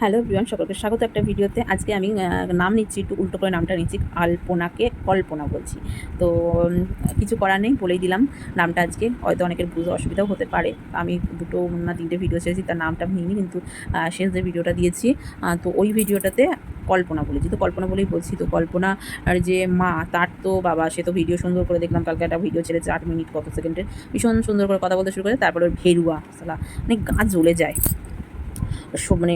Hello Priyan সকলকে স্বাগত একটা ভিডিওতে। আজকে আমি নাম নিচ্ছি, একটু উল্টো করে নামটা নিচ্ছি, আলপনাকে, কল্পনা বলছি। তো কিছু করার নেই, বলেই দিলাম নামটা আজকে। হয়তো অনেকের বুঝতে অসুবিধাও হতে পারে। আমি দুটো, না, তিনটে ভিডিও ছেড়েছি, তার নামটা নিইনি, কিন্তু শেষ যে ভিডিওটা দিয়েছি তো ওই ভিডিওটাতে কল্পনা বলেছি। তো কল্পনা বলেই বলছি, তো কল্পনা, আর যে মা, তার তো বাবা, সে তো ভিডিও সুন্দর করে দেখলাম, কালকে একটা ভিডিও ছেড়েছে, আট মিনিট কত সেকেন্ডের ভীষণ সুন্দর করে কথা বলতে শুরু করে, তারপরে ভেরুয়া সালা মানে গা জ্বলে যায়। মানে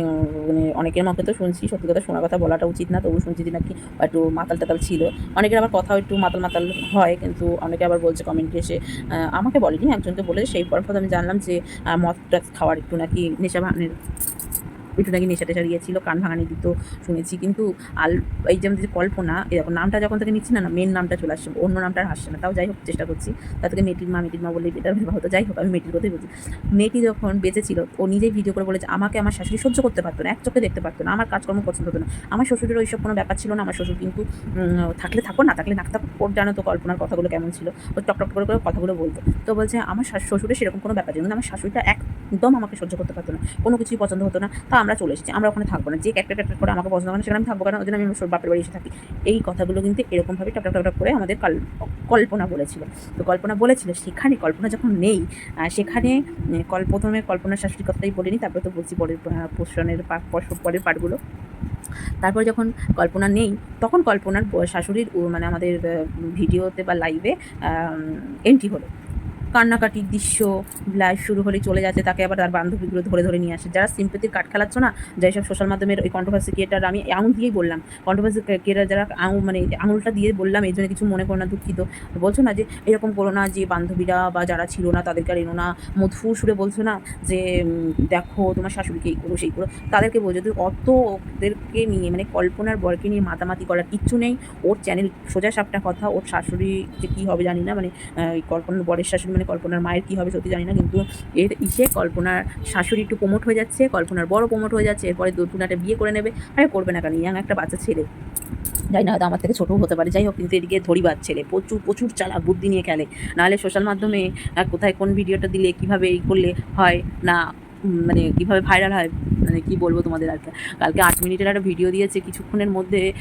মানে অনেকের মতো তো শুনছি, সত্যি কথা শোনার কথা বলাটা উচিত না তবু শুনছি যে নাকি একটু মাতাল টাতাল ছিল। অনেকের আবার কথাও একটু মাতাল মাতাল হয়, কিন্তু অনেকে আবার বলছে কমেন্টে এসে আমাকে বলেনি, একজন তো বলে সেই পর পর আমি জানলাম যে মদ খাওয়ার একটু নাকি নেশা একটু নাকি নেশা টেশা গিয়েছিল কান ভাঙানি দিত, শুনেছি। কিন্তু আল, এই যে আমাদের যে কল্পনা এরকম নামটা যখন থেকে নিচ্ছি না না মেন নামটা চলে আসছে, অন্য নামটা আর আসছে না, তাও যাই হোক, চেষ্টা করছি। তা থেকে মেটির মা মেটির মা বললেই বেটার হতো যাই হোক, আমি মেটির কথাই বলছি। মেয়েটি যখন বেঁচে ছিল ও নিজেই ভিডিও করে বলেছে, আমাকে আমার শাশুড়ি সহ্য করতে পারতো না, এক চোখে দেখতে পারতো না, আমার কাজকর্ম পছন্দ হতো না। আমার শ্বশুরের ওইসব কোনো ব্যাপার ছিল না, আমার শ্বশুর কিন্তু থাকলে থাকো না, থাকলে না থাকো, ওর জানো তো কল্পনার কথাগুলো কেমন ছিল, ও টক টক করে করে কথাগুলো বলতো। তো বলছে, আমার শ্বশুরের সেরকম কোনো ব্যাপার ছিল না আমার শাশুড়িটা একদম আমাকে সহ্য করতে পারতো না, কোনো কিছুই পছন্দ হতো না। তা আমরা চলে এসেছি, আমরা ওখানে থাকব না। যে ক্যাক্টার ক্যাক্টার করে আমাকে পছন্দ করে না সেখানে আমি থাকব কেন ওই জন্য আমি আমার বাপের বাড়ি এসে থাকি। এই কথাগুলো কিন্তু এরকমভাবে টক টক করে আমাদের কাল- কল্পনা বলেছিল। তো কল্পনা বলেছিল, সেখানে কল্পনা যখন নেই সেখানে কল, প্রথমে কল্পনার শাশুড়ির কথাটাই বলিনি, তারপরে তো বলছি পরের পোষণের পরের পার্টগুলো তারপর যখন কল্পনা নেই, তখন কল্পনার শাশুড়ির মানে আমাদের ভিডিওতে বা লাইভে এন্ট্রি হলো। কান্নাকাটির দৃশ্য লাইভ শুরু হলে চলে যাচ্ছে, তাকে আবার তার বান্ধবীগুলো ধরে ধরে নিয়ে আসে। যারা সিম্পতির কাট খেলাচ্ছ না যাই সব সোশ্যাল মাধ্যমের ওই কন্ট্রোভার্সি ক্রিয়েটার আমি আঙুল দিয়েই বললাম। কন্ট্রোভার্সি ক্রিয়েটার যারা আঙুল মানে আঙুলটা দিয়ে বললাম, এই জন্য কিছু মনে করো না, দুঃখিত। বলছো না যে, এরকম করো না যে, বান্ধবীরা বা যারা ছিল না, তাদেরকে আর এনো না। মধুর সুরে বলছো না যে দেখো তোমার শাশুড়িকে এই করো, সেই করো। তাদেরকে বলছো তুই অত ওদেরকে নিয়ে মানে কল্পনার বরকে নিয়ে মাতামাতি করার কিচ্ছু নেই। ওর চ্যানেল সোজা সাপটা কথা, ওর শাশুড়ি যে কী হবে জানি না মানে কল্পনার বরের শাশুড়ি মানে কল্পনার মায়ের কী হবে সত্যি জানি না, কিন্তু এর ইসে কল্পনার শাশুড়ি একটু প্রমোট হয়ে যাচ্ছে, কল্পনার বড় প্রমোট হয়ে যাচ্ছে, এরপরে দুটুনাটা বিয়ে করে নেবে। আর করবে না কেন, ইয়াং একটা বাচ্চা ছেলে। যাই না হয়তো আমার থেকে ছোটও হতে পারে, যাই হোক, কিন্তু এদিকে ধরিবাদ ছেলে, প্রচুর প্রচুর চালা বুদ্ধি নিয়ে খেলে। নাহলে সোশ্যাল মাধ্যমে কোথায় কোন ভিডিওটা দিলে, কীভাবে এই করলে হয়, না। মানে কীভাবে ভাইরাল হয় মানে কি বলব তোমাদের আর কালকে আট মিনিটের একটা ভিডিও দিয়েছে, কিছুক্ষণের মধ্যে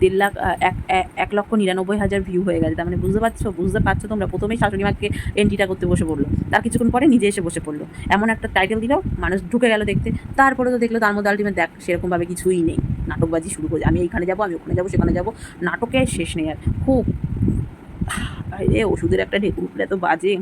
দেড় লাখ এক এক- লক্ষ নিরানব্বই হাজার ভিউ হয়ে গেছে। তার মানে বুঝতে পারছ বুঝতে পারছ তোমরা। প্রথমেই শাশুড়ি মাকে এন্ট্রিটা করতে বসে পড়ল। তার কিছুক্ষণ পরে নিজে এসে বসে পড়ল। এমন একটা টাইটেল দিল, মানুষ ঢুকে গেল দেখতে। তারপরে তো দেখল তার মধ্যে আলটিমেট দেখ, সেরকমভাবে কিছুই নেই। নাটকবাজি শুরু করে আমি এইখানে যাব, আমি ওখানে যাব, সেখানে যাব। নাটকের শেষ নেই আর। খুব আরে ওষুধের একটা ঢেকুর এত বাজে।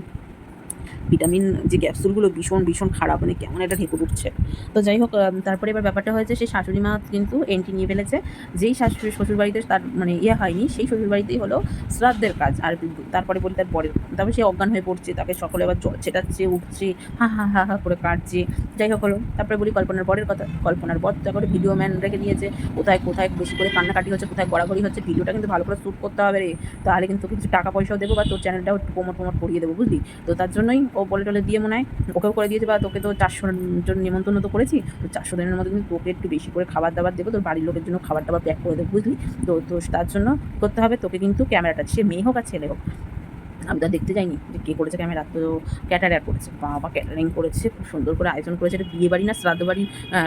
ভিটামিন যে ক্যাপসুলগুলো ভীষণ ভীষণ খারাপ মানে কেমন একটা ঢেকুর উঠছে। তো যাই হোক তারপরে এবার ব্যাপারটা হয়েছে, সেই শাশুড়ি মা কিন্তু এন্ট্রি নিয়ে ফেলেছে। যেই শাশুড়ি শ্বশুর বাড়িতে তার মানে ইয়ে হয়নি, সেই শ্বশুর বাড়িতেই হলো শ্রাদ্ধের কাজ, আর তারপরে বলি তার পরের তারপরে সে অজ্ঞান হয়ে পড়ছে, তাকে সকলে আবার জল ছেটাচ্ছে, উঠছে, হা হা হা হা করে কাটছে যাই হোক হলো, তারপরে বলি কল্পনার বরের কথা, কল্পনার পর তারপরে ভিডিও ম্যান রেখে দিয়েছে, কোথায় কোথায় বেশি করে কান্নাকাটি হচ্ছে, কোথায় গড়াগড়ি হচ্ছে ভিডিওটা কিন্তু ভালো করে শ্যুট করতে হবে রে। তাহলে কিন্তু কিছু টাকা পয়সাও দেবো বা তোর চ্যানেলটাও একটু প্রমোট প্রমোট করিয়ে দেবো, বুঝলি? তো তার জন্যই ও বলে টলে দিয়ে মনে হয় ওকেও করে দিয়েছে বা তোকে তো চারশো জন নিমন্ত্রণ তো করেছি, তো চারশো দিনের মধ্যে কিন্তু তোকে একটু বেশি করে খাবার দাবার দেবো, তোর বাড়ির লোকের জন্য খাবার দাবার প্যাক করে দেবো, বুঝলি? তো তো তার জন্য করতে হবে, তোকে কিন্তু ক্যামেরাটা সে মেয়ে হোক আর ছেলে হোক আমি তো দেখতে যাইনি যে কে করেছে ক্যামেরা তো ক্যাটারার করেছে। বাবা ক্যাটারিং করেছে, খুব সুন্দর করে আয়োজন করেছে। এটা বিয়ে বাড়ি না শ্রাদ্ধ বাড়ি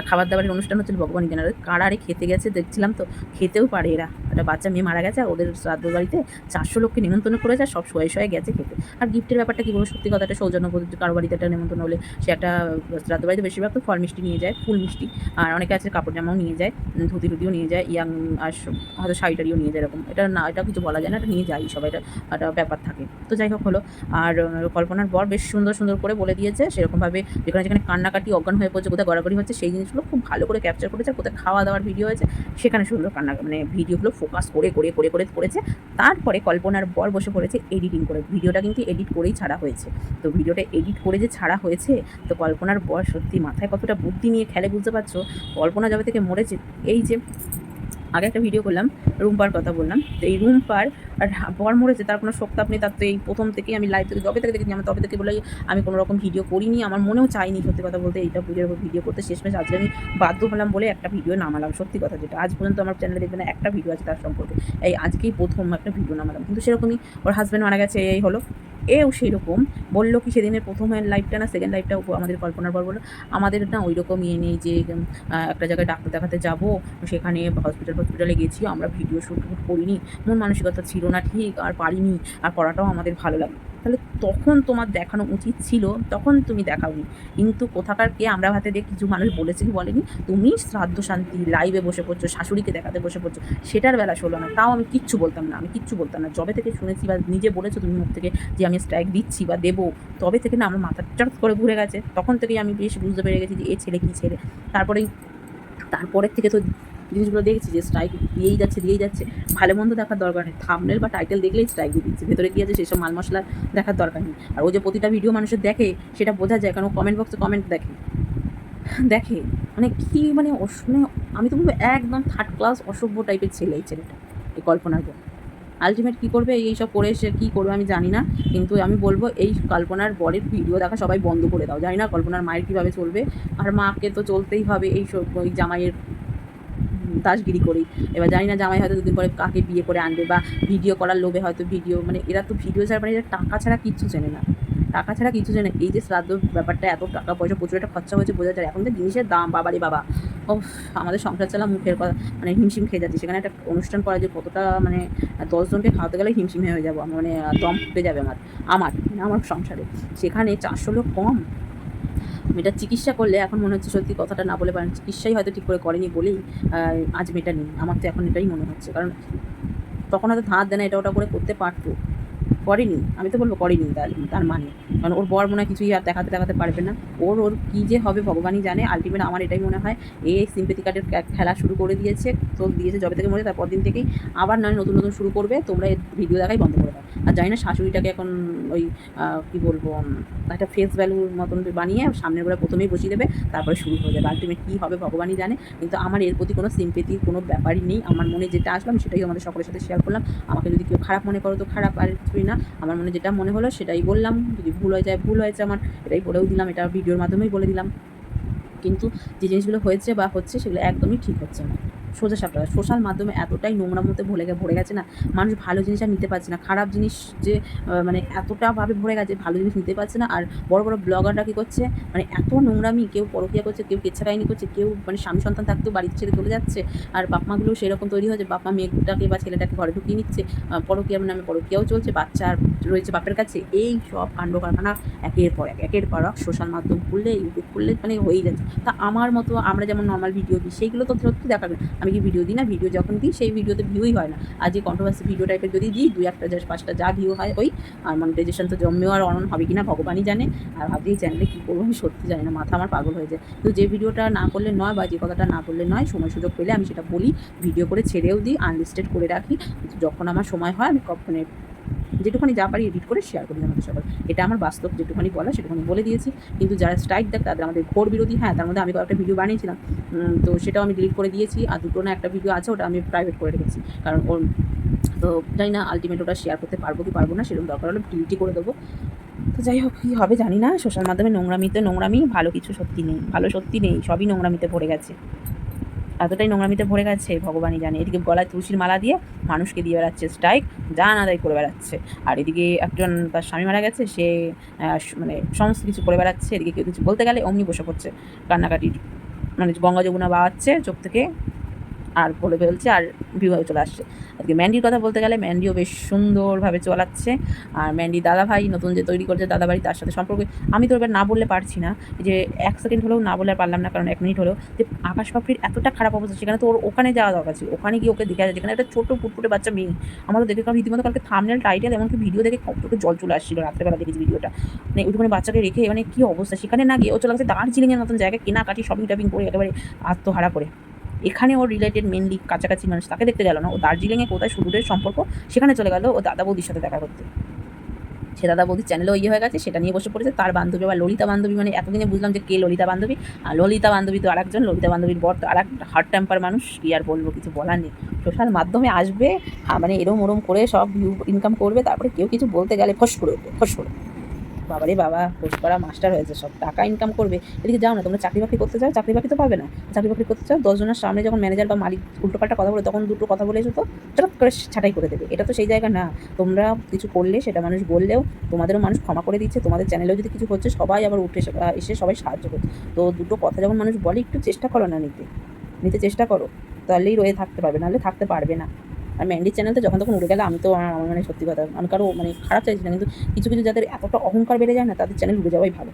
খাবার দাবারের অনুষ্ঠান হচ্ছিল ভগবান কেনারে কারারে খেতে গেছে দেখছিলাম তো, খেতেও পারে এরা। একটা বাচ্চা মেয়ে মারা গেছে আর ওদের শ্রাদ্ধ বাড়িতে চারশো লোককে নিমন্ত্রণ করেছে আর সব শোয়ে শোয়ে গেছে খেতে। আর গিফটের ব্যাপারটা কি বলব সত্যি কথা একটা সৌজন্য কারও বাড়িতে একটা নিমন্ত্রণ হলে সে একটা শ্রাদ্ধ বাড়িতে বেশিরভাগ তো ফল মিষ্টি নিয়ে যায়, ফুল মিষ্টি। আর অনেকে আছে কাপড় জামাও নিয়ে যায় ধুতি টুতিও নিয়ে যায়, ইয়াং আর হয়তো শাড়ি টাড়িও নিয়ে যায় এরকম। এটা না, এটা কিছু বলা যায় না, এটা নিয়ে যায় সবাই, এটা একটা ব্যাপার থাকে। তো যাই হোক হলো। আর কল্পনার বর বেশ সুন্দর সুন্দর করে বলে দিয়েছে সেরকমভাবে যেখানে যেখানে কান্নাকাটি অজ্ঞান হয়ে পড়ছে, কোথায় গড়াগড়ি হচ্ছে, সেই জিনিসগুলো খুব ভালো করে ক্যাপচার করেছে কোথায় খাওয়া দাওয়ার ভিডিও হয়েছে, সেখানে সুন্দর কান্না মানে ভিডিওগুলো ফোকাস করে করে করে করে করেছে। তারপরে কল্পনার বর বসে পড়েছে এডিটিং করে। ভিডিওটা কিন্তু এডিট করেই ছাড়া হয়েছে। তো ভিডিওটা এডিট করে যে ছাড়া হয়েছে, তো কল্পনার বর সত্যি মাথায় কতটা বুদ্ধি নিয়ে খেলে বুঝতে পারছ? কল্পনা যবে থেকে মরেছে, এই যে আগে একটা ভিডিও করলাম, রুম্পার কথা বললাম। তো এই রুম্পার আর বর মরেছে, তার কোনো শোকতাপ নেই, তার তো এই প্রথম থেকেই আমি লাইভ থেকে যবে থেকে দেখেছি, আমার তবে থেকে বলে আমি কোনো রকম ভিডিও করিনি, আমার মনেও চাইনি সত্যি কথা বলতে এইটা পুজোর উপর ভিডিও করতে। শেষমেশ আজকে আমি বাধ্য হলাম বলে একটা ভিডিও নামালাম, সত্যি কথা যেটা। আজ পর্যন্ত আমার চ্যানেলে দেখবে না, একটা ভিডিও আছে তার সম্পর্কে। এই আজকেই প্রথম একটা ভিডিও নামালাম। কিন্তু সেরকমই ওর হাজব্যান্ড মারা গেছে, এই হলো। এও সেই রকম বলল কি সেদিনের প্রথম লাইফটা না সেকেন্ড লাইফটা আমাদের কল্পনার পর বলল, আমাদের না ওই রকম ইয়ে নেই যে একটা জায়গায় ডাক্তার দেখাতে যাব, সেখানে হসপিটাল হসপিটালে গেছি, আমরা ভিডিও শ্যুট করিনি। মন মানসিকতা ছিল না, ঠিক, আর পারিনি, আর করাটাও আমাদের ভালো লাগে তাহলে তখন তোমার দেখানো উচিত ছিল, তখন তুমি দেখাওনি। কিন্তু কোথাকার কে আমরা হাতে দিয়ে কিছু মানুষ বলেছে কি বলেনি? তুমি শ্রাদ্ধ শান্তি লাইভে বসে পড়ছো, শাশুড়িকে দেখাতে বসে পড়ছো, সেটার বেলা শোলো না। তাও আমি কিচ্ছু বলতাম না, আমি কিচ্ছু বলতাম না। যবে থেকে শুনেছি বা নিজে বলেছ তুমি মুখ থেকে যে আমি স্ট্রাইক দিচ্ছি বা দেবো, তবে থেকে না আমার মাথা চট করে ঘুরে গেছে। তখন থেকেই আমি বেশ বুঝতে পেরে গেছি যে এ ছেলে কী ছেলে। তারপরে তারপরের থেকে তো জিনিসগুলো দেখছি যে স্ট্রাইক দিয়েই যাচ্ছে দিয়েই যাচ্ছে। ভালো মন্দ দেখার দরকার নেই। থামনেল বা টাইটেল দেখলেই স্ট্রাইক দিয়ে দিচ্ছে। ভেতরে কী আছে সেসব মাল মশলা দেখার দরকার নেই। আর ও যে প্রতিটা ভিডিও মানুষের দেখে, সেটা বোঝা যায়। কারণ কমেন্ট বক্সে কমেন্ট দেখে। দেখে। মানে কি মানে মানে আমি তো বলব একদম থার্ড ক্লাস অসভ্য টাইপের ছেলে এই ছেলেটা, এই কল্পনার বউ। আলটিমেট কী করবে? এই সব করে সে কী করবে আমি জানি না। কিন্তু আমি বলব এই কল্পনার বরের ভিডিও দেখা সবাই বন্ধ করে দাও। জানি না কল্পনার মায়ের কীভাবে চলবে। আর মাকে তো চলতেই হবে এই সব, ওই জামাইয়ের দাসগিরি করেই এবার জানি না জামাই হয়তো দুদিন পরে কাকে বিয়ে করে আনবে বা ভিডিও করার লোভে হয়তো ভিডিও মানে এরা তো ভিডিও ছাড়া মানে এরা টাকা ছাড়া কিচ্ছু চেনে না। টাকা ছাড়া কিছু জানে এই যে শ্রাদ্ধ ব্যাপারটা, এত টাকা পয়সা, প্রচুর একটা খরচা হয়েছে বোঝা যায়। এখন তো জিনিসের দাম, বাবারে বাবা। ও আমাদের সংসার চালা মুখের কথা মানে হিমশিম খেয়ে যাচ্ছে। সেখানে একটা অনুষ্ঠান করা যে কতটা মানে দশজনকে খাওয়াতে গেলে হিমশিম হয়ে যাব। মানে দম ফুটে যাবে আমার আমার মানে আমার সংসারে। সেখানে চারশো লোক কম? মেয়েটা চিকিৎসা করলে এখন মনে হচ্ছে সত্যি কথাটা না বলে পারেন চিকিৎসাই হয়তো ঠিক করে করেনি বলেই আজ মেয়েটা নেই। আমার তো এখন এটাই মনে হচ্ছে। কারণ তখন হয়তো ধার দেনা এটা ওটা করে করতে পারতো। করেনি। আমি তো বলব করেনি তার তার মানে। কারণ ওর বর মনে হয় কিছুই আর দেখাতে দেখাতে পারবে না। ওর ওর কী যে হবে ভগবানই জানে। আলটিমেট আমার এটাই মনে হয় এই সিম্পেথি কার্ডের খেলা শুরু করে দিয়েছে তো দিয়েছে যবে থেকে মরে তারপর দিন থেকেই আবার নয় নতুন নতুন শুরু করবে, তোমরা ভিডিও দেখাই বন্ধ করে দাও। আর জানি না শাশুড়িটাকে এখন ওই কী বলব একটা ফেস ভ্যালুর মতন বানিয়ে সামনের বেলা প্রথমেই বসিয়ে দেবে, তারপরে শুরু হয়ে যাবে। আলটিমেট কী হবে ভগবানই জানে, কিন্তু আমার এর প্রতি কোনো সিম্পেথি কোনো ব্যাপারই নেই। আমার মনে যেটা আসলাম সেটাই আমাদের সকলের সাথে শেয়ার করলাম। আমাকে যদি কেউ খারাপ মনে করো তো খারাপ, আর কিছুই না। আমার মনে যেটা মনে হলো সেটাই বললাম। যদি ভুল হয়ে যায়, ভুল হয়েছে আমার, এটাই বলেও দিলাম, এটা ভিডিওর মাধ্যমেই বলে দিলাম। কিন্তু যে জিনিসগুলো হয়েছে বা হচ্ছে সেগুলো একদমই ঠিক হচ্ছে না। সোজা সাপটা সোশ্যাল মাধ্যমে এতটাই নোংরা মধ্যে ভরে ভরে গেছে না, মানুষ ভালো জিনিস আর নিতে পারছে না। খারাপ জিনিস যে মানে এতটাভাবে ভরে গেছে, ভালো জিনিস নিতে পারছে না। আর বড় বড় ব্লগাররা কী করছে মানে এত নোংরামি, কেউ পরকিয়া করছে, কেউ কেচ্ছা কাহিনী করছে, কেউ মানে স্বামী সন্তান থাকতেও বাড়িতে ছেড়ে চলে যাচ্ছে। আর বাপ মাগুলো সেরকম তৈরি হয়েছে, বাপমা মেয়েটাকে বা ছেলেটাকে ঘরে ঢুকিয়ে নিচ্ছে পরকীয়ার নামে পরকীয়াও চলছে, বাচ্চা আর রয়েছে বাপের কাছে। এই সব কাণ্ড কারখানা একের পর এক, একের পর এক সোশ্যাল মাধ্যম খুললে ইউটিউব খুললে মানে হয়েই যাচ্ছে। তা আমার মতো আমরা যেমন নর্মাল ভিডিও দিই, সেইগুলো তো সত্যি দেখাবে আমি কি ভিডিও দিই না? ভিডিও যখন দিই, সেই ভিডিওতে ভিউই হয় না। আর যে কন্ট্রোভার্সি ভিডিও টাইপের যদি দিই, দুই একটা যা পাঁচটা যা ভিউ হয়, ওই আর মনিটাইজেশন তো জন্মেও আর অন হবে কি না ভগবানই জানে। আর ভাবছি এই চ্যানেলে কী করব, আমি সত্যি জানি না, মাথা আমার পাগল হয়ে যায়। তো যে ভিডিওটা না করলে নয় বা যে কথাটা না করলে নয়, সময় সুযোগ পেলে আমি সেটা বলি ভিডিও করে ছেড়েও দিই আনলিস্টেড করে রাখি। যখন আমার সময় হয়, আমি কখনো যেটুখানি যা পারি এডিট করে শেয়ার করি আমাদের সবার এটা আমার বাস্তব যেটুখানি বলা সেটুখানি বলে দিয়েছি। কিন্তু যারা স্ট্রাইক দেখ, তাদের আমাদের ঘোর বিরোধী হ্যাঁ তার মধ্যে আমি কয়েকটা ভিডিও বানিয়েছিলাম। তো সেটাও আমি ডিলিট করে দিয়েছি। আর দুটো না একটা ভিডিও আছে, ওটা আমি প্রাইভেট করে রেখেছি। কারণ ওর, তো জানি না আলটিমেট ওটা শেয়ার করতে পারব কি পারব না, সেরকম দরকার হলে ডিলিটই করে দেবো। তো যাই হোক, কী হবে জানি না। সোশ্যাল মাধ্যমে নোংরামিতে নোংরামি, ভালো কিছু সত্যি নেই। ভালো সত্যি নেই, সবই নোংরামিতে পড়ে গেছে। এতটাই নোংরামিতে ভরে গেছে, ভগবানই জানে। এদিকে গলায় তুলসীর মালা দিয়ে মানুষকে দিয়ে বেড়াচ্ছে স্ট্রাইক জান আদায় করে বেড়াচ্ছে। আর এদিকে একজন তার স্বামী মারা গেছে, সে মানে সমস্ত কিছু করে বেড়াচ্ছে। এদিকে কেউ কিছু বলতে গেলে অমনি বসে পড়ছে। কান্নাকাটির মানে গঙ্গা যমুনা বাড়াচ্ছে চোখ থেকে। আর বলে ফেলছে আর বিবাহে চলে আসছে। আজকে ম্যান্ডির কথা বলতে গেলে ম্যান্ডিও বেশ সুন্দরভাবে চলাচ্ছে। আর ম্যান্ডি দাদা ভাই নতুন যে তৈরি করছে দাদা বাড়ি তার সাথে সম্পর্কে। আমি তো এবার না বললে পারছি না যে এক সেকেন্ড হলেও না বলে পারলাম না, কারণ এক মিনিট হলেও যে আকাশ পাপড়ির এতটা খারাপ অবস্থা, সেখানে তো ওর ওখানে যাওয়া দরকার ছিল। ওখানে গিয়ে ওকে দেখে আসে, যেখানে একটা ছোটো ফুটফুটে বাচ্চা মেয়ে। আমার তো দেখে কারণ রীতিমতো কালকে থামনেল টাইটেল এমনকি ভিডিও দেখে চোখে জল চলে আসছিল, রাত্রেবেলা দেখেছি ভিডিওটা মানে ওইখানে বাচ্চাকে রেখে মানে কী অবস্থা? সেখানে না গিয়ে ও চলে গেছে দার্জিলিংয়ের মতন জায়গায় কেনাকাটি শপিং টপিং করে একেবারে আত্মহারা করে। এখানে ওর রিলেটেড মেনলি কাছাকাছি মানুষ তাকে দেখতে গেল না। ও দার্জিলিংয়ে কোথায় সুদূরের সম্পর্ক, সেখানে চলে গেল ও দাদা বৌদির সাথে দেখা করতে। সে দাদা বৌদির চ্যানেলও ইয়ে হয়ে গেছে, সেটা নিয়ে বসে পড়েছে। তার বান্ধবী বা ললিতা বান্ধবী মানে এতদিনে বুঝলাম যে কে ললিতা বান্ধবী? আর ললিতা বান্ধবী তো আরেকজন, ললিতা বান্ধবীর বর তো আর এক হার্ট টেম্পার মানুষ, কি আর বলব, কিছু বলার নেই। সোশ্যাল মাধ্যমে আসবে মানে এরম ওরম করে সব ভিউ ইনকাম করবে, তারপরে কেউ কিছু বলতে গেলে ফস করে উঠবে ফস করে বাবারে বাবা কোর্স করা মাস্টার হয়েছে, সব টাকা ইনকাম করবে। এদিকে যাও না, তোমরা চাকরি বাকরি করতে চাও? চাকরি বাকরি তো পাবে না। চাকরি বাকরি করতে চাও, দশজনের সামনে যখন ম্যানেজার বা মালিক উল্টোপাল্টা কথা বলে, তখন দুটো কথা বলে তো চট করে ছাঁটাই করে দেবে। এটা তো সেই জায়গা না। তোমরা কিছু করলে সেটা মানুষ বললেও, তোমাদেরও মানুষ ক্ষমা করে দিচ্ছে, তোমাদের চ্যানেলেও যদি কিছু হচ্ছে, সবাই আবার উঠে এসে সবাই সাহায্য করছে। তো দুটো কথা যখন মানুষ বলে, একটু চেষ্টা করো না নিতে। নিতে চেষ্টা করো। তাহলেই রয়ে থাকতে পারবে, নাহলে থাকতে পারবে না। আর ম্যান্ডির চ্যানেলটা যখন তখন উড়ে গেলে, আমি তো আমার মানে সত্যি কথা, আমি কারও মানে খারাপ চাইছি না, কিন্তু কিছু কিছু যাদের এতটা অহংকার বেড়ে যায় না, তাদের চ্যানেল উড়ে যাওয়াই ভালো।